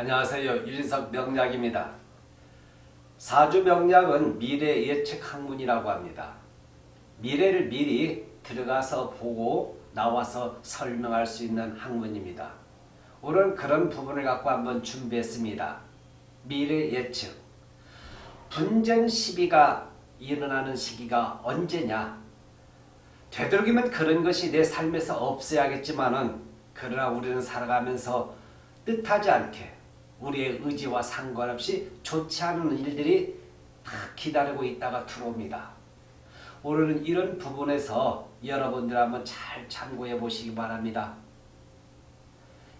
안녕하세요. 유진석 명약입니다. 사주 명약은 미래 예측 학문이라고 합니다. 미래를 미리 들어가서 보고 나와서 설명할 수 있는 학문입니다. 오늘 그런 부분을 갖고 한번 준비했습니다. 미래 예측. 분쟁 시비가 일어나는 시기가 언제냐? 되도록이면 그런 것이 내 삶에서 없어야겠지만은 그러나 우리는 살아가면서 뜻하지 않게 우리의 의지와 상관없이 좋지 않은 일들이 다 기다리고 있다가 들어옵니다. 오늘은 이런 부분에서 여러분들 한번 잘 참고해 보시기 바랍니다.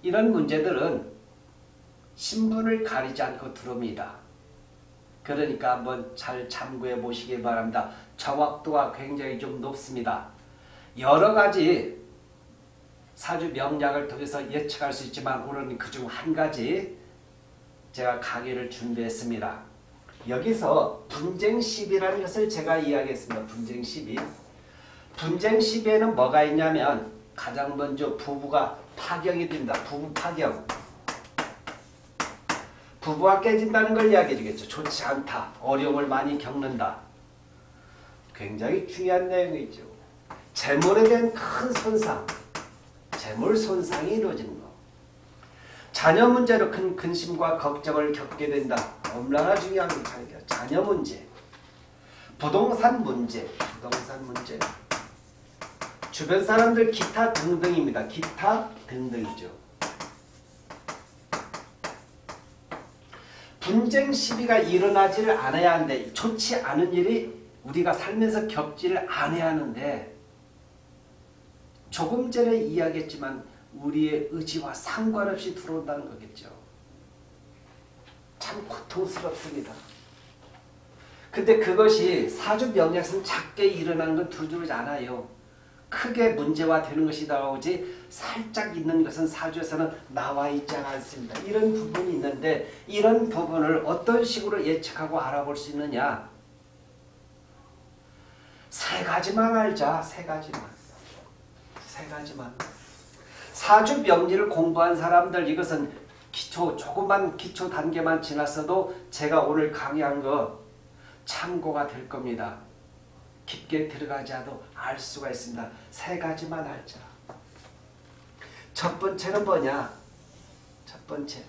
이런 문제들은 신분을 가리지 않고 들어옵니다. 그러니까 한번 잘 참고해 보시기 바랍니다. 정확도가 굉장히 좀 높습니다. 여러 가지 사주 명략을 통해서 예측할 수 있지만 오늘은 그중 한 가지 제가 강의를 준비했습니다. 여기서 분쟁 시비라는 것을 제가 이야기했습니다. 분쟁 시비. 분쟁 시비에는 뭐가 있냐면 가장 먼저 부부가 파경이 된다. 부부 파경. 부부가 깨진다는 걸 이야기해 주겠죠. 좋지 않다. 어려움을 많이 겪는다. 굉장히 중요한 내용이죠. 재물에 대한 큰 손상, 재물 손상이 이루어지는 거. 자녀 문제로 큰 근심과 걱정을 겪게 된다. 얼마나 중요한 게 자녀, 자녀 문제, 부동산 문제, 부동산 문제, 주변 사람들 기타 등등입니다. 기타 등등이죠. 분쟁 시비가 일어나지를 않아야 하는데 좋지 않은 일이 우리가 살면서 겪지를 않아야 하는데 조금 전에 이야기했지만 우리의 의지와 상관없이 들어온다는 거겠죠. 참 고통스럽습니다. 근데 그것이 사주 명략에서는 작게 일어나는 건 두드러지 않아요. 크게 문제화 되는 것이 나오지 살짝 있는 것은 사주에서는 나와 있지 않습니다. 이런 부분이 있는데 이런 부분을 어떤 식으로 예측하고 알아볼 수 있느냐? 세 가지만 알자. 세 가지만. 세 가지만. 사주 명리를 공부한 사람들 이것은 기초 조금만 기초 단계만 지났어도 제가 오늘 강의한 거 참고가 될 겁니다. 깊게 들어가지 않아도 알 수가 있습니다. 세 가지만 알자. 첫 번째는 뭐냐? 첫 번째.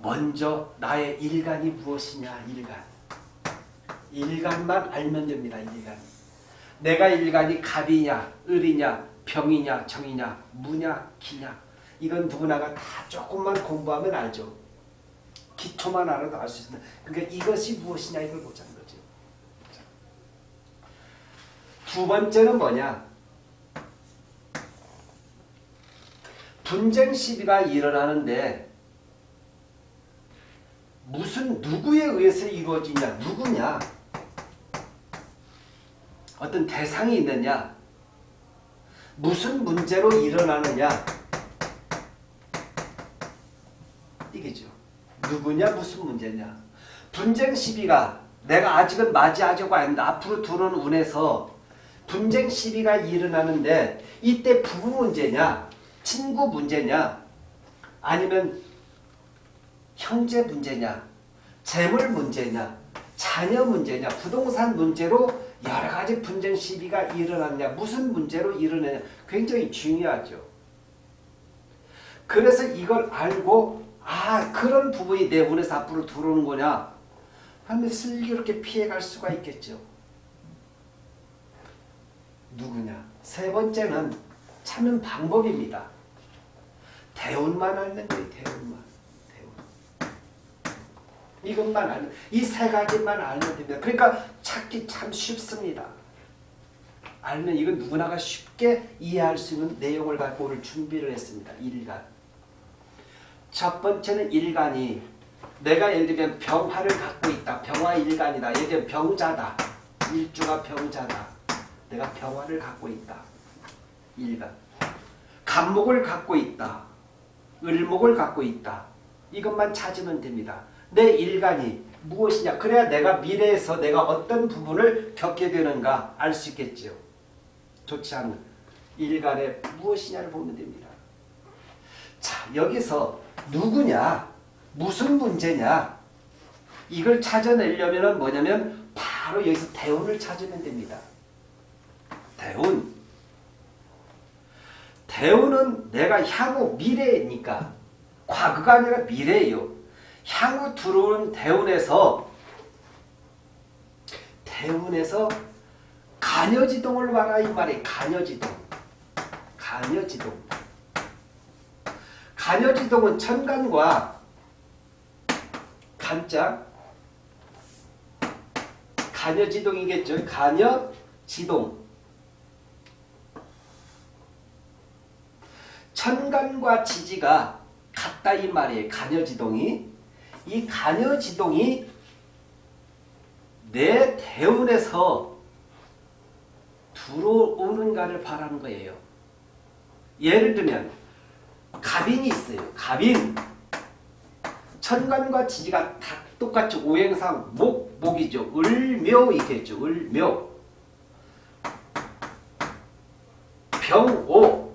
먼저 나의 일간이 무엇이냐? 일간. 일간만 알면 됩니다. 일간. 내가 일간이 갑이냐, 을이냐, 병이냐, 정이냐, 무냐, 기냐. 이건 누구나가 다 조금만 공부하면 알죠. 기초만 알아도 알 수 있습니다. 그러니까 이것이 무엇이냐 이걸 보자는 거죠. 자. 두 번째는 뭐냐? 분쟁 시비가 일어나는데 무슨 누구에 의해서 이루어지냐? 누구냐? 어떤 대상이 있느냐? 무슨 문제로 일어나느냐? 이게죠. 누구냐 무슨 문제냐. 분쟁 시비가 내가 아직은 맞이하자고 하는데 앞으로 들어오는 운에서 분쟁 시비가 일어나는데 이때 부부 문제냐 친구 문제냐 아니면 형제 문제냐 재물 문제냐 자녀 문제냐 부동산 문제로 여러 가지 분쟁 시비가 일어났냐 무슨 문제로 일어나냐 굉장히 중요하죠. 그래서 이걸 알고 아 그런 부분이 내 운에서 앞으로 들어오는 거냐 하면 슬기롭게 피해갈 수가 있겠죠. 누구냐? 세 번째는 참는 방법입니다. 대운만 알면 돼 대운만. 이것만 알면 이 세 가지만 알면 됩니다. 그러니까 찾기 참 쉽습니다. 알면 이건 누구나가 쉽게 이해할 수 있는 내용을 갖고 오늘 준비를 했습니다. 일간. 첫 번째는 일간이 내가 예를 들면 병화를 갖고 있다. 병화 일간이다. 예를 들면 병자다. 일주가 병자다. 내가 병화를 갖고 있다. 일간. 간목을 갖고 있다. 을목을 갖고 있다. 이것만 찾으면 됩니다. 내 일간이 무엇이냐? 그래야 내가 미래에서 내가 어떤 부분을 겪게 되는가 알 수 있겠지요. 좋지 않은 일간의 무엇이냐를 보면 됩니다. 자, 여기서 누구냐? 무슨 문제냐? 이걸 찾아내려면 뭐냐면 바로 여기서 대운을 찾으면 됩니다. 대운. 대운은 내가 향후 미래니까 과거가 아니라 미래예요. 향후 들어오는 대운에서 대운에서 간여지동을 봐라 이 말이 간여지동. 간여지동. 간여지동은 천간과 간자 간여지동이겠죠. 간여지동. 천간과 지지가 같다 이 말이에요. 간여지동이. 이 간여지동이 내 대운에서 들어오는가를 바라는 거예요. 예를 들면 갑인이 있어요. 갑인. 천간과 지지가 다 똑같이 오행상 목, 목이죠. 을묘 이겠죠. 을묘. 병오.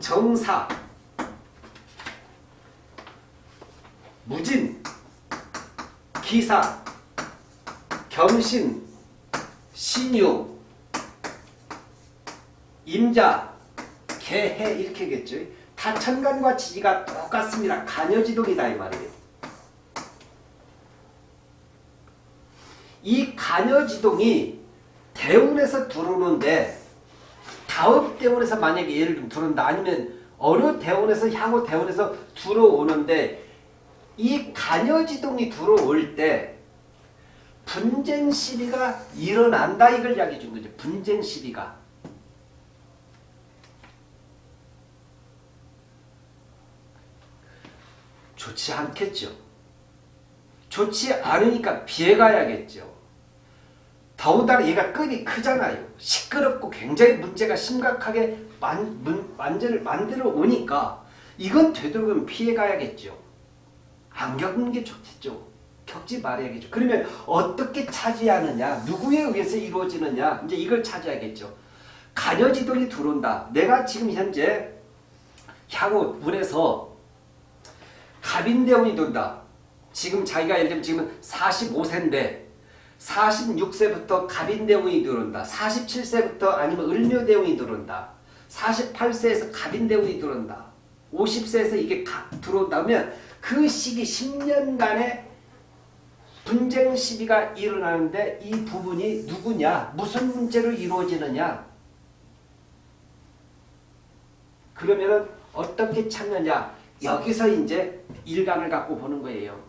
정사. 무진. 기사. 경신. 신유. 임자. 개해 이렇게겠죠. 다 천간과 지지가 똑같습니다. 간여지동이다 이 말이에요. 이 간여지동이 대운에서 들어오는데 다음 대운에서 만약에 예를 들면 들어온다 아니면 어느 대운에서 향후 대운에서 들어오는데 이 간여지동이 들어올 때 분쟁 시비가 일어난다 이걸 이야기해 준 거죠. 분쟁 시비가. 좋지 않겠죠. 좋지 않으니까 피해가야겠죠. 더군다나 얘가 급이 크잖아요. 시끄럽고 굉장히 문제가 심각하게 만, 문, 만전을 만들어 오니까 이건 되도록이면 피해가야겠죠. 안 겪는 게 좋겠죠. 겪지 말아야겠죠. 그러면 어떻게 차지하느냐, 누구에 의해서 이루어지느냐, 이제 이걸 찾아야겠죠. 간여지동이 들어온다. 내가 지금 현재 향후 운에서 갑인대운이 돈다. 지금 자기가 예를 들면 지금 45세인데 46세부터 갑인대운이 들어온다. 47세부터 아니면 을묘대운이 들어온다. 48세에서 갑인대운이 들어온다. 50세에서 이게 가, 들어온다면 그 시기 10년간의 분쟁 시비가 일어나는데 이 부분이 누구냐? 무슨 문제로 이루어지느냐? 그러면은 어떻게 찾느냐? 여기서 이제 일간을 갖고 보는 거예요.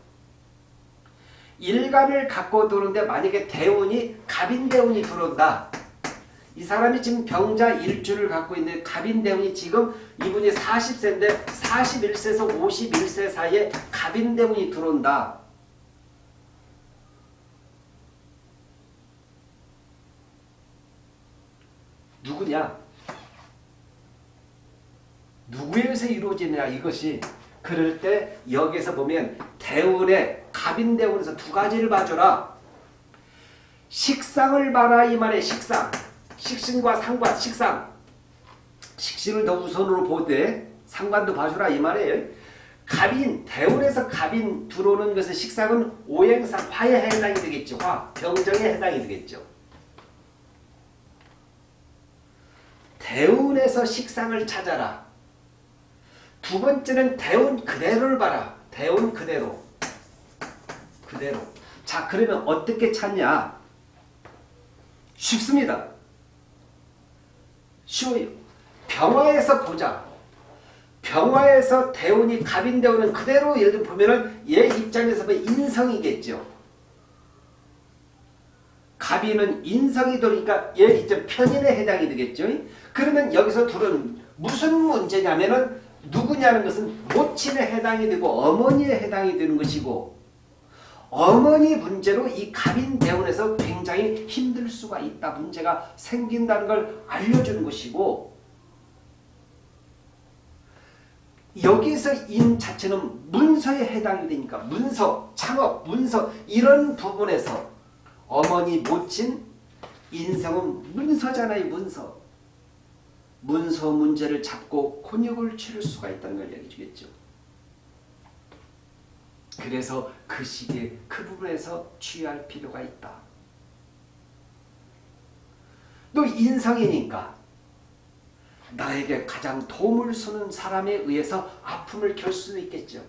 일간을 갖고 들어오는데 만약에 대운이 갑인 대운이 들어온다. 이 사람이 지금 병자 일주를 갖고 있는데 갑인대운이 지금 이분이 40세인데 41세에서 51세 사이에 갑인대운이 들어온다. 누구냐? 누구에 의해서 이루어지느냐 이것이 그럴 때 여기서 보면 대운의 갑인대운에서 두 가지를 봐줘라. 식상을 봐라 이 말에 식상. 식신과 상관 식상. 식신을 더 우선으로 보되 상관도 봐주라 이 말이에요. 갑인 대운에서 갑인 들어오는 것의 식상은 오행상 화에 해당이 되겠죠. 화 병정에 해당이 되겠죠. 대운에서 식상을 찾아라. 두 번째는 대운 그대로를 봐라. 대운 그대로. 그대로. 자, 그러면 어떻게 찾냐? 쉽습니다. 쉬워요. 병화에서 보자. 병화에서 대운이 갑인 대운은 그대로 예를 보면은 얘 입장에서 보면 인성이겠죠. 갑인은 인성이 되니까 얘 이제 편인에 해당이 되겠죠. 그러면 여기서 둘은 무슨 문제냐면은 누구냐는 것은 모친에 해당이 되고 어머니에 해당이 되는 것이고 어머니 문제로 이 갑인 대운에서 굉장히 힘들 수가 있다. 문제가 생긴다는 걸 알려주는 것이고 여기서 인 자체는 문서에 해당이 되니까 문서, 창업, 문서 이런 부분에서 어머니 모친 인생은 문서잖아요, 문서. 문서 문제를 잡고 곤욕을 치를 수가 있다는 걸 얘기해 주겠죠. 그래서 그 시기에 그 부분에서 취할 필요가 있다. 또 인성이니까 나에게 가장 도움을 주는 사람에 의해서 아픔을 결 수도 있겠죠.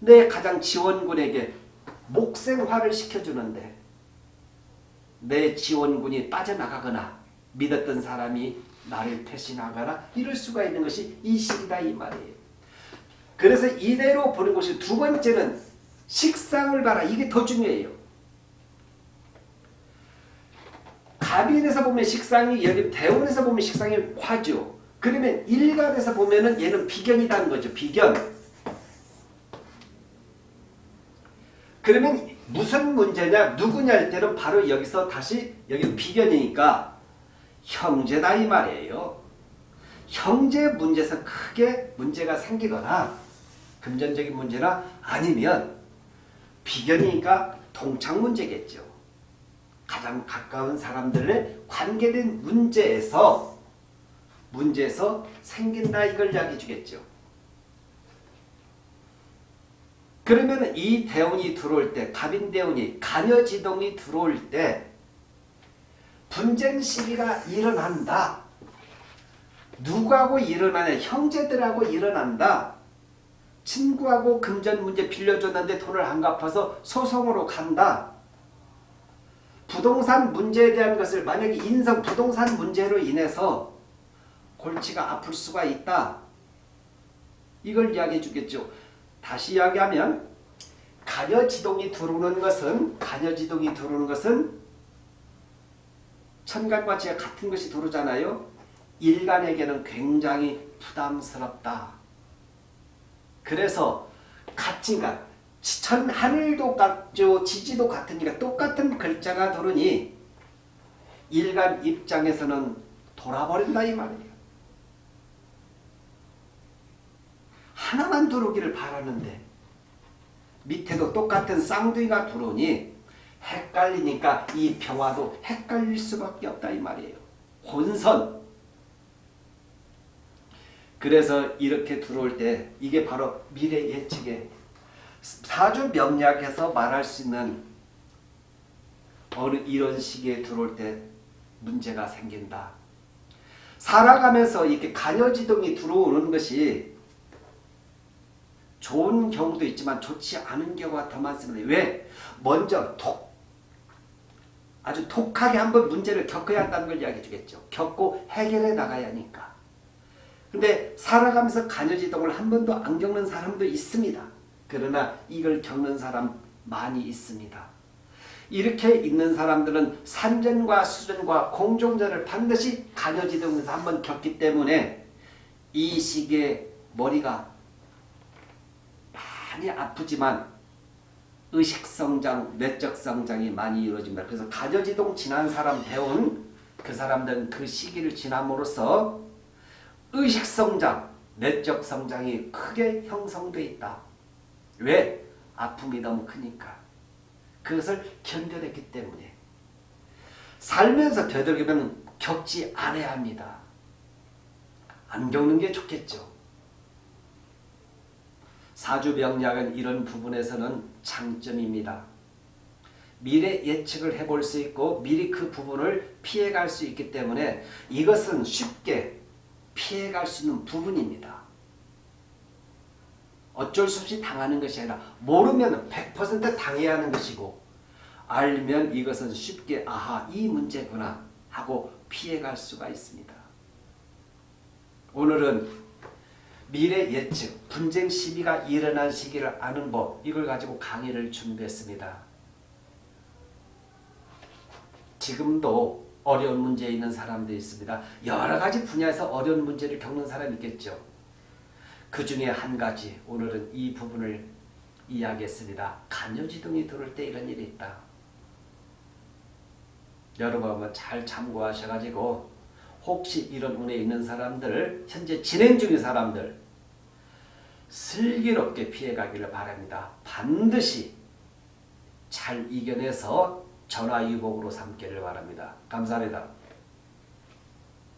내 가장 지원군에게 목생화를 시켜주는데 내 지원군이 빠져나가거나 믿었던 사람이 나를 배신하거나 이럴 수가 있는 것이 이 시기다 이 말이에요. 그래서 이대로 보는 것이 두 번째는 식상을 봐라. 이게 더 중요해요. 갑인에서 보면 식상이 여기 대운에서 보면 식상이 화죠. 그러면 일간에서 보면은 얘는 비견이라는 거죠. 비견. 그러면 무슨 문제냐 누구냐 할 때는 바로 여기서 다시 여기 비견이니까 형제다 이 말이에요. 형제 문제에서 크게 문제가 생기거나 금전적인 문제나 아니면 비견이니까 동창 문제겠죠. 가장 가까운 사람들의 관계된 문제에서 문제에서 생긴다 이걸 이야기해 주겠죠. 그러면 이 대운이 들어올 때 갑인 대운이 간여지동이 들어올 때 분쟁 시비가 일어난다. 누구하고 일어나냐? 형제들하고 일어난다. 친구하고 금전 문제 빌려줬는데 돈을 안 갚아서 소송으로 간다. 부동산 문제에 대한 것을 만약에 인성 부동산 문제로 인해서 골치가 아플 수가 있다. 이걸 이야기해 주겠죠. 다시 이야기하면 간여지동이 들어오는 것은 간여지동이 들어오는 것은 천간과 지가 같은 것이 들어오잖아요. 일간에게는 굉장히 부담스럽다. 그래서 같은가 천 하늘도 같죠 지지도 같으니까 똑같은 글자가 들으니 일간 입장에서는 돌아버린다 이 말이에요. 하나만 들어오기를 바라는데 밑에도 똑같은 쌍둥이가 들어오니 헷갈리니까 이 평화도 헷갈릴 수밖에 없다 이 말이에요. 혼선. 그래서 이렇게 들어올 때 이게 바로 미래 예측의 사주 명략에서 말할 수 있는 어느 이런 시기에 들어올 때 문제가 생긴다. 살아가면서 이렇게 간여지동이 들어오는 것이 좋은 경우도 있지만 좋지 않은 경우가 더 많습니다. 왜? 먼저 독 아주 독하게 한번 문제를 겪어야 한다는 걸 이야기해 주겠죠. 겪고 해결해 나가야 하니까. 근데 살아가면서 간여지동을 한 번도 안 겪는 사람도 있습니다. 그러나 이걸 겪는 사람 많이 있습니다. 이렇게 있는 사람들은 산전과 수전과 공종전을 반드시 간여지동에서 한 번 겪기 때문에 이 시기에 머리가 많이 아프지만 의식성장, 내적성장이 많이 이루어집니다. 그래서 가저지동 지난 사람 배운 그 사람들은 그 시기를 지남으로써 의식 성장, 내적 성장이 크게 형성돼 있다. 왜? 아픔이 너무 크니까. 그것을 견뎌냈기 때문에. 살면서 되도록이면 겪지 않아야 합니다. 안 겪는 게 좋겠죠. 사주명략은 이런 부분에서는 장점입니다. 미래 예측을 해볼 수 있고 미리 그 부분을 피해갈 수 있기 때문에 이것은 쉽게 피해갈 수 있는 부분입니다. 어쩔 수 없이 당하는 것이 아니라 모르면 100% 당해야 하는 것이고 알면 이것은 쉽게 아하 이 문제구나 하고 피해갈 수가 있습니다. 오늘은 미래 예측, 분쟁 시비가 일어난 시기를 아는 법 이걸 가지고 강의를 준비했습니다. 지금도 어려운 문제에 있는 사람도 있습니다. 여러 가지 분야에서 어려운 문제를 겪는 사람이 있겠죠. 그 중에 한 가지 오늘은 이 부분을 이야기했습니다. 간여지동이 들어올 때 이런 일이 있다. 여러분 한번 잘 참고하셔가지고 혹시 이런 운에 있는 사람들 현재 진행 중인 사람들 슬기롭게 피해가기를 바랍니다. 반드시 잘 이겨내서 전화위복으로 삼기를 바랍니다. 감사합니다.